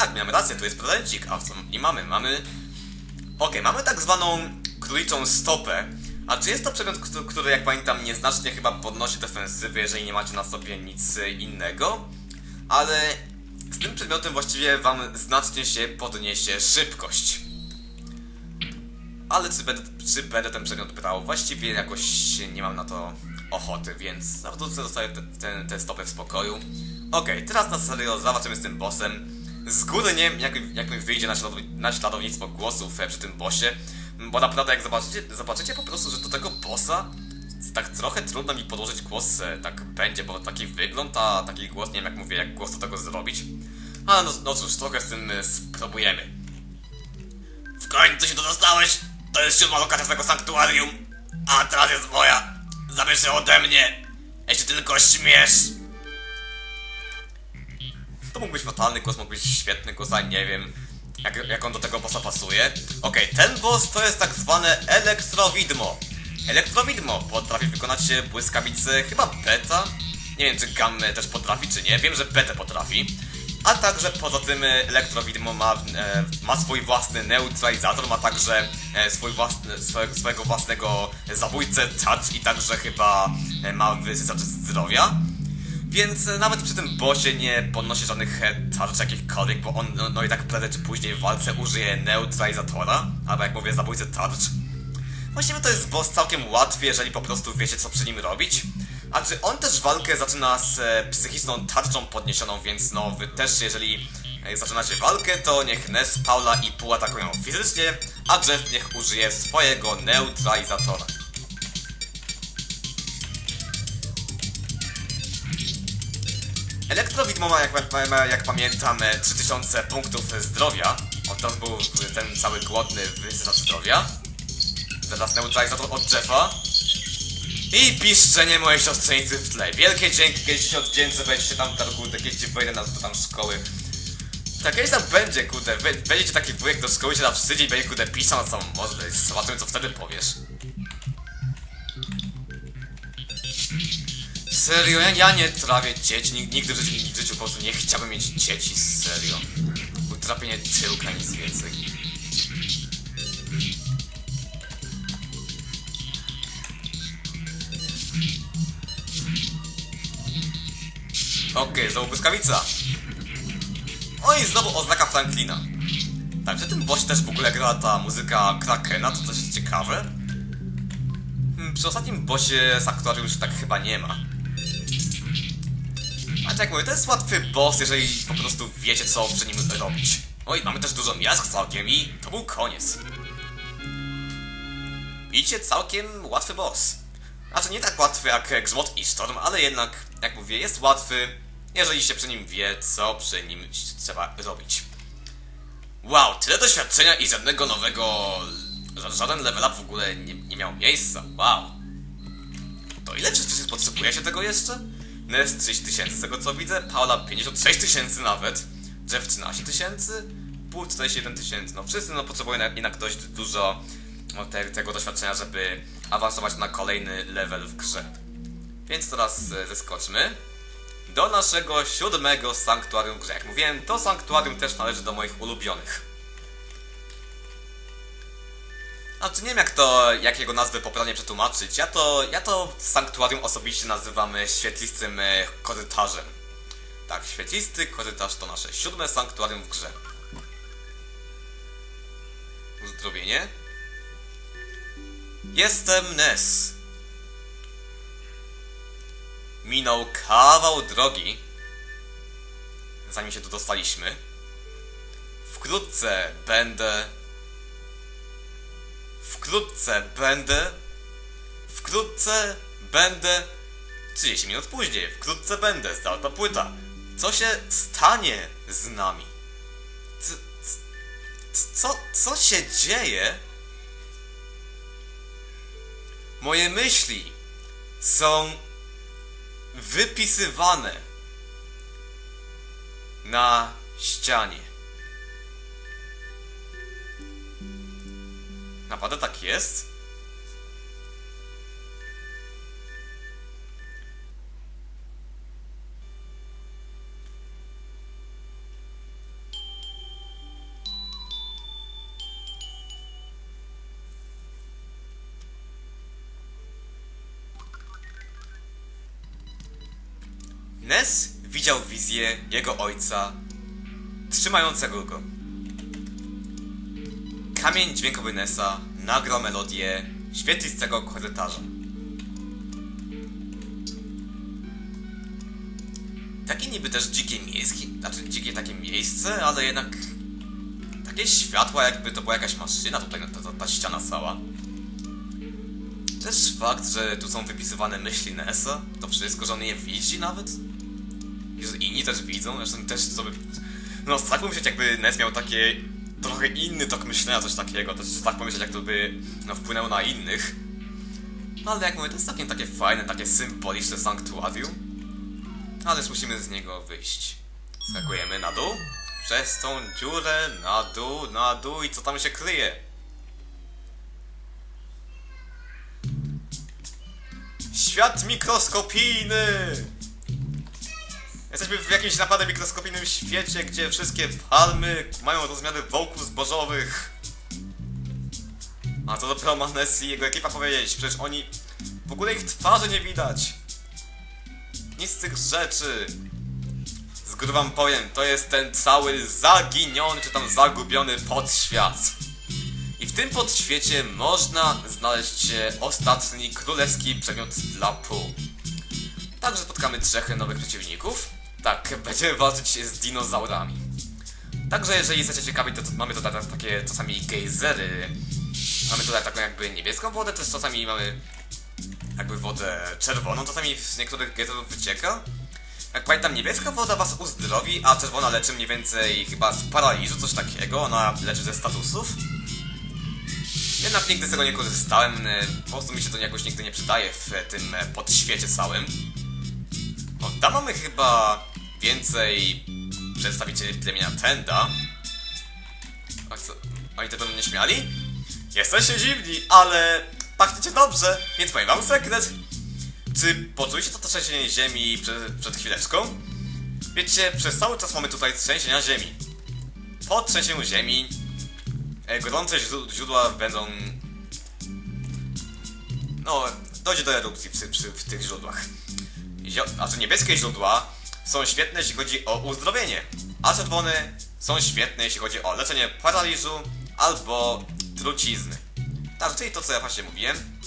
tak, miałem rację, tu jest prezencik. A co i mamy? Mamy... Okej, mamy tak zwaną króliczą stopę. A czy jest to przedmiot, któ- który, jak pamiętam, nieznacznie chyba podnosi defensywy, jeżeli nie macie na sobie nic innego? Ale z tym przedmiotem właściwie wam znacznie się podniesie szybkość. Ale czy będę, czy będę ten przedmiot brał? Właściwie jakoś nie mam na to ochoty, więc zawrócę zostawię tę te, stopę w spokoju. Okej, teraz na serio zobaczymy z tym bossem. Z góry nie wiem, jak, jak mi wyjdzie naśladow- naśladownictwo głosów e, przy tym bossie, bo naprawdę jak zobaczycie, zobaczycie po prostu, że do tego bossa tak trochę trudno mi podłożyć głos, e, tak będzie, bo taki wygląd, a taki głos, nie wiem jak mówię, jak głos do tego zrobić. Ale no, no cóż, trochę z tym e, spróbujemy. W końcu się tu dostałeś! To jest siódma lokacja twojego sanktuarium, a teraz jest moja! Zabierz się ode mnie! Jeśli tylko śmiesz! To mógł być fatalny głos, mógł być świetny głos, a nie wiem jak, jak on do tego bossa pasuje. Okej, ten boss to jest tak zwane elektrowidmo. Elektrowidmo potrafi wykonać e, błyskawice chyba beta. Nie wiem czy gammę też potrafi czy nie, wiem że betę potrafi. A także poza tym e, elektrowidmo ma, e, ma swój własny neutralizator, ma także e, swój własny, swojego, swojego własnego zabójcę touch i także chyba e, ma wysysacz zdrowia. Więc e, nawet przy tym bossie nie podnosi żadnych tarcz jakichkolwiek, bo on no, no i tak prędzej czy później w walce użyje neutralizatora, albo jak mówię zabójcy tarcz. Właściwie to jest boss całkiem łatwy, jeżeli po prostu wiecie co przy nim robić. A czy on też walkę zaczyna z e, psychiczną tarczą podniesioną, więc no wy też jeżeli e, zaczynacie walkę, to niech Ness, Paula i Pół atakują fizycznie, a Jeff niech użyje swojego neutralizatora. Elektrowidmo jak, ma, jak pamiętam, e, 3000 punktów zdrowia. O, to był ten cały głodny wysysacz zdrowia. Teraz neutralizator od Jeffa. I piszczenie mojej siostrzenicy w tle. Wielkie dzięki, kiedyś się oddzięczę, wejdźcie tam, kurde, kiedyś wejdę na do tam szkoły. Tak, kiedyś tam będzie, kurde, będziecie taki wujek do szkoły, się tam wstydzi i będzie, kurde, pisał na całą mordę. Zobaczymy, co wtedy powiesz. Serio, ja, ja nie trawię dzieci, Nig- nigdy w życiu, w życiu po prostu nie chciałbym mieć dzieci, serio. Utrapienie tyłka, nic więcej. Okej, znowu błyskawica. O i znowu oznaka Franklina. Tak, przy tym bossie też w ogóle gra ta muzyka Krakena, to coś jest ciekawe. Hmm, Przy ostatnim bossie z już tak chyba nie ma. Tak jak mówię, to jest łatwy boss, jeżeli po prostu wiecie co przy nim robić. Oj, mamy też dużo miast całkiem i to był koniec. Widzicie, całkiem łatwy boss. Znaczy nie tak łatwy jak Grzmot i Storm, ale jednak, jak mówię, jest łatwy, jeżeli się przy nim wie, co przy nim trzeba robić. Wow, tyle doświadczenia i żadnego nowego... ża- Żaden level up w ogóle nie, nie miał miejsca. Wow. To ile czy, czy potrzebujecie tego jeszcze? Ness 3000 z tego co widzę, Paula 56 tysięcy nawet, Jeff 13 tysięcy, Pół 41 tysięcy. No wszyscy no potrzebują jednak- jednak dość dużo no, te, tego doświadczenia, żeby awansować na kolejny level w grze. Więc teraz e, zeskoczmy do naszego siódmego sanktuarium w grze. Jak mówiłem, to sanktuarium też należy do moich ulubionych. Znaczy nie wiem jak to, jak jego nazwę poprawnie przetłumaczyć. Ja to, ja to sanktuarium osobiście nazywam świetlistym e, korytarzem. Tak, świetlisty korytarz to nasze siódme sanktuarium w grze. Uzdrowienie. Jestem Ness. Minął kawał drogi, zanim się tu dostaliśmy. Wkrótce będę. Wkrótce będę. Wkrótce będę. 30 minut później, wkrótce będę, stała ta płyta. Co się stanie z nami? Co, co się dzieje? Moje myśli są wypisywane na ścianie. Naprawdę tak jest? Nes widział wizję jego ojca, trzymającego go. Kamień dźwiękowy Nessa nagrał melodię świetlistego korytarza. Takie niby też dzikie miejskie, znaczy dzikie takie miejsce, ale jednak takie światła, jakby to była jakaś maszyna tutaj, ta, ta, ta ściana cała. Też fakt, że tu są wypisywane myśli Nessa, to wszystko, że on je widzi nawet. I że inni też widzą, zresztą też sobie... No, strach pomyśleć, jakby Ness miał takie trochę inny tok myślenia, coś takiego. Też strach pomyśleć, jak to by no, wpłynęło na innych. Ale jak mówię, to jest całkiem takie fajne, takie symboliczne sanktuarium. Ależ musimy z niego wyjść. Skakujemy na dół. Przez tą dziurę, na dół, na dół i co tam się kryje? Świat mikroskopijny! Jesteśmy w jakimś naprawdę mikroskopijnym świecie, gdzie wszystkie palmy mają rozmiary wołków zbożowych. A co dopiero ma Nessie i jego ekipa powiedzieć? Przecież oni... W ogóle ich twarzy nie widać. Nic z tych rzeczy. Z góry wam powiem, to jest ten cały zaginiony, czy tam zagubiony podświat. I w tym podświecie można znaleźć ostatni królewski przedmiot dla pół. Także spotkamy trzech nowych przeciwników. Tak, będziemy walczyć z dinozaurami. Także jeżeli jesteście ciekawi, to, to mamy tutaj takie czasami gejzery. Mamy tutaj taką jakby niebieską wodę, też czasami mamy jakby wodę czerwoną, czasami z niektórych gejzerów wycieka. Jak pamiętam, niebieska woda was uzdrowi, a czerwona leczy mniej więcej chyba z paraliżu, coś takiego. Ona leczy ze statusów. Jednak nigdy z tego nie korzystałem, po prostu mi się to jakoś nigdy nie przydaje w tym podświecie całym. No, tam mamy chyba więcej przedstawicieli plemienia Tenda. A co? Oni to będą nie śmiali? Jesteście dziwni, ale pachniecie dobrze, więc powiem wam sekret. Czy poczuliście to trzęsienie ziemi przed, przed chwileczką? Wiecie, przez cały czas mamy tutaj trzęsienia ziemi. Po trzęsieniu ziemi e, gorące źró- źródła będą... No, dojdzie do erupcji przy, przy, w tych źródłach. Zio- znaczy niebieskie źródła są świetne jeśli chodzi o uzdrowienie, a są świetne jeśli chodzi o leczenie paraliżu albo trucizny. Tak, czyli to co ja właśnie mówiłem.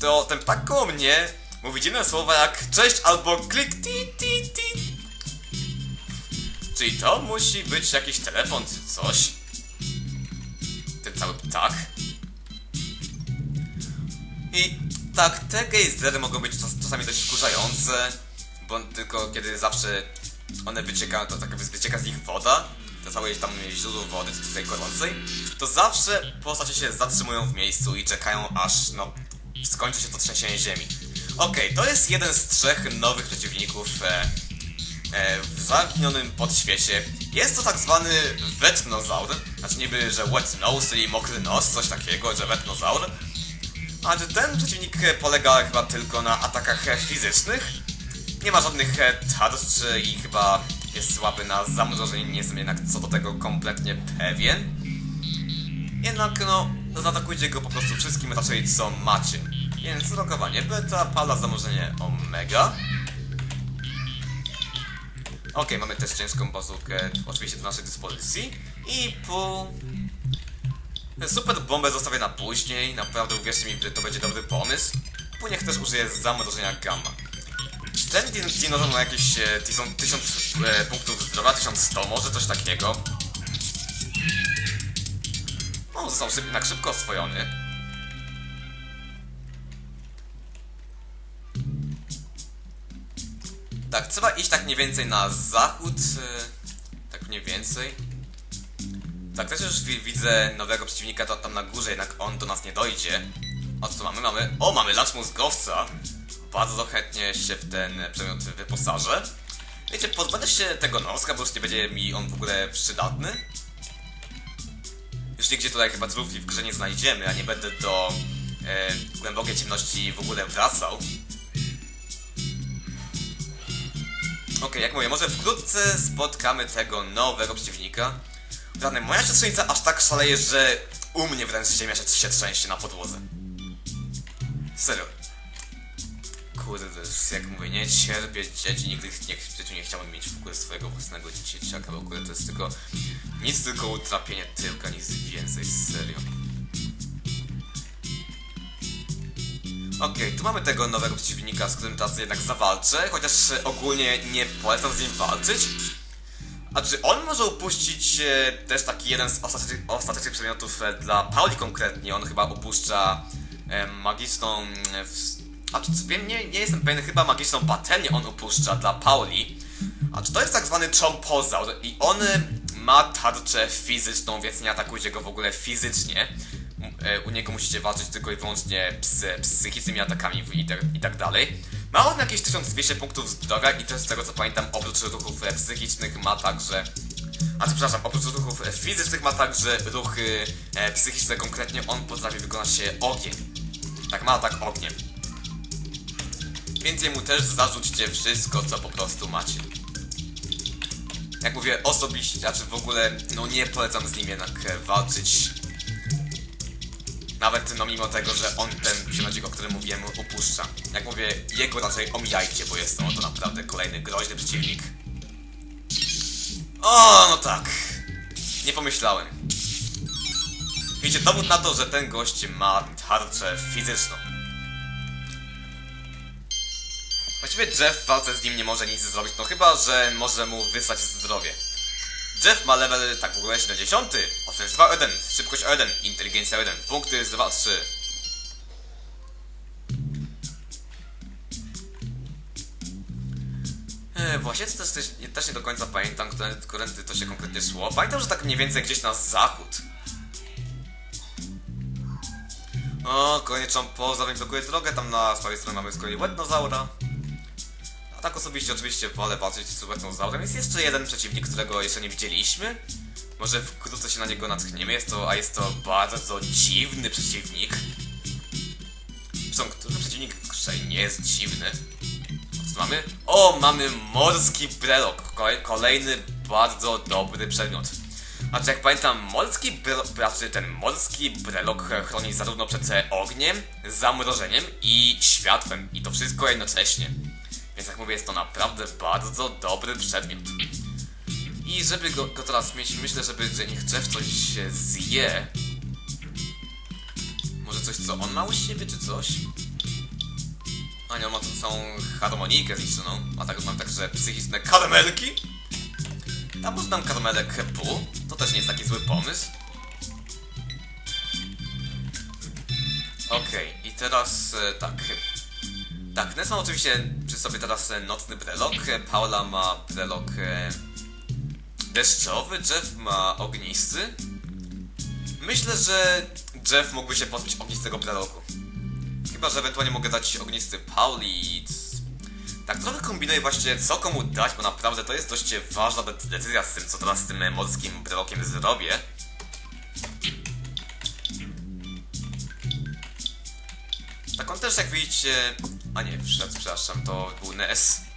To ten ptak koło mnie mówi dziwne słowa jak cześć albo klik ti ti ti. Czyli to musi być jakiś telefon czy coś. Ten cały ptak. I tak, te gejzery mogą być czas, czasami dość wkurzające, bo tylko kiedy zawsze one wyciekają, to tak wycieka z nich woda, to całe tam źródło wody tutaj gorącej, to zawsze postacie się zatrzymują w miejscu i czekają aż, no, skończy się to trzęsienie ziemi. Okej, to jest jeden z trzech nowych przeciwników e, e, w zaginionym podświecie. Jest to tak zwany wetnozaur, znaczy niby, że wet nose, czyli mokry nos, coś takiego, że wetnozaur. A ten przeciwnik polega chyba tylko na atakach fizycznych? Nie ma żadnych e, tarcz i chyba jest słaby na zamrożenie, nie jestem jednak co do tego kompletnie pewien. Jednak no, zaatakujcie go po prostu wszystkim raczej co macie. Więc rokowanie beta, pala zamrożenie omega. Okej, mamy też ciężką bazukę, oczywiście do naszej dyspozycji. I pół Super bombę zostawię na później, naprawdę uwierzcie mi, to będzie dobry pomysł. Niech też użyję zamrożenia gamma. Ten din dinozaur ma jakieś e, 1000 1000, e, punktów zdrowia, 1100 może, coś takiego. O, został szyb jednak szybko oswojony. Tak, trzeba iść tak mniej więcej na zachód, e, tak mniej więcej. Tak, też już wi widzę nowego przeciwnika to tam na górze, jednak on do nas nie dojdzie. O co mamy? Mamy. O, mamy lunch mózgowca. Bardzo chętnie się w ten przedmiot wyposażę. Wiecie, pozbędę się tego noska, bo już nie będzie mi on w ogóle przydatny. Już nigdzie tutaj chyba trufli w grze nie znajdziemy, a nie będę do e, głębokiej ciemności w ogóle wracał. Okej, jak mówię, może wkrótce spotkamy tego nowego przeciwnika. Rany, moja siostrzenica aż tak szaleje, że u mnie wręcz ziemia się trzęsie na podłodze. Serio. Kurde, jak mówię, nie cierpię dzieci, nigdy nie, w życiu nie chciałbym mieć w ogóle swojego własnego dzieciaka, w ogóle to jest tylko nic tylko utrapienie tyłka, nic więcej, serio. Okej, tu mamy tego nowego przeciwnika, z którym teraz jednak zawalczę, chociaż ogólnie nie polecam z nim walczyć. A czy on może upuścić e, też taki jeden z ostatecznych, ostatecznych przedmiotów e, dla Pauli konkretnie? On chyba upuszcza e, magiczną... E, a czy wiem, nie, nie jestem pewien, chyba magiczną patelnię on upuszcza dla Pauli. A czy to jest tak zwany czompozaur i on e, ma tarczę fizyczną, więc nie atakujcie go w ogóle fizycznie. E, U niego musicie walczyć tylko i wyłącznie z psychicznymi atakami i tak, i tak dalej. Ma on jakieś 1200 punktów zdrowia i też z tego co pamiętam oprócz ruchów e, psychicznych ma także... A czy przepraszam, oprócz ruchów e, fizycznych ma także ruchy e, psychiczne, konkretnie on potrafi wykonać się ogień. Tak, ma atak ogniem. Więc jemu też zarzućcie wszystko, co po prostu macie. Jak mówię, osobiście, znaczy w ogóle, no nie polecam z nim jednak walczyć. Nawet no mimo tego, że on ten przynajmniej o którym mówiłem upuszcza. Jak mówię, jego raczej omijajcie, bo jest to, to naprawdę kolejny groźny przeciwnik. O, no tak. Nie pomyślałem. Widzicie, dowód na to, że ten gość ma tarczę fizyczną. Właściwie Jeff w walce z nim nie może nic zrobić, no chyba, że może mu wysłać zdrowie. Jeff ma level, tak w ogóle 70, ofensywa 1, szybkość 1, inteligencja 1, punkty z 2, 3. E, właśnie to też, też, też nie do końca pamiętam, którędy to się konkretnie szło. Pamiętam, że tak mniej więcej gdzieś na zachód. O, czampozaur mi blokuje drogę, tam na swojej stronie mamy z kolei Wednozaura. Tak osobiście oczywiście wolę walczyć z Wednozaurem. Jest jeszcze jeden przeciwnik, którego jeszcze nie widzieliśmy. Może wkrótce się na niego natchniemy, jest to, a jest to bardzo dziwny przeciwnik. Zresztą, który przeciwnik grze nie jest dziwny? Co mamy? O, mamy morski brelok. Kolej- Kolejny bardzo dobry przedmiot. A czy jak pamiętam, morski brelok, znaczy ten morski brelok chroni zarówno przed ogniem, zamrożeniem i światłem. I to wszystko jednocześnie. Więc jak mówię, jest to naprawdę bardzo dobry przedmiot. I żeby go, go teraz mieć, myślę, żeby że niech Jeff coś się zje. Może coś, co on ma u siebie, czy coś? A nie, on ma tu całą harmonikę zniszczoną. A tak mam także psychiczne karamelki. Tam może dam karamelek pół. To też nie jest taki zły pomysł. Okej, i teraz e, tak. Tak, Ness ma oczywiście przy sobie teraz e, nocny brelok. e, Paula ma brelok e, deszczowy, Jeff ma ognisty. Myślę, że Jeff mógłby się pozbyć ognistego breloku. Chyba, że ewentualnie mogę dać ognisty Pauli. Tak trochę kombinuję właśnie co komu dać, bo naprawdę to jest dość ważna de- decyzja z tym, co teraz z tym morskim brelokiem zrobię. Tak on też jak widzicie... A nie, przepraszam, to był Ness.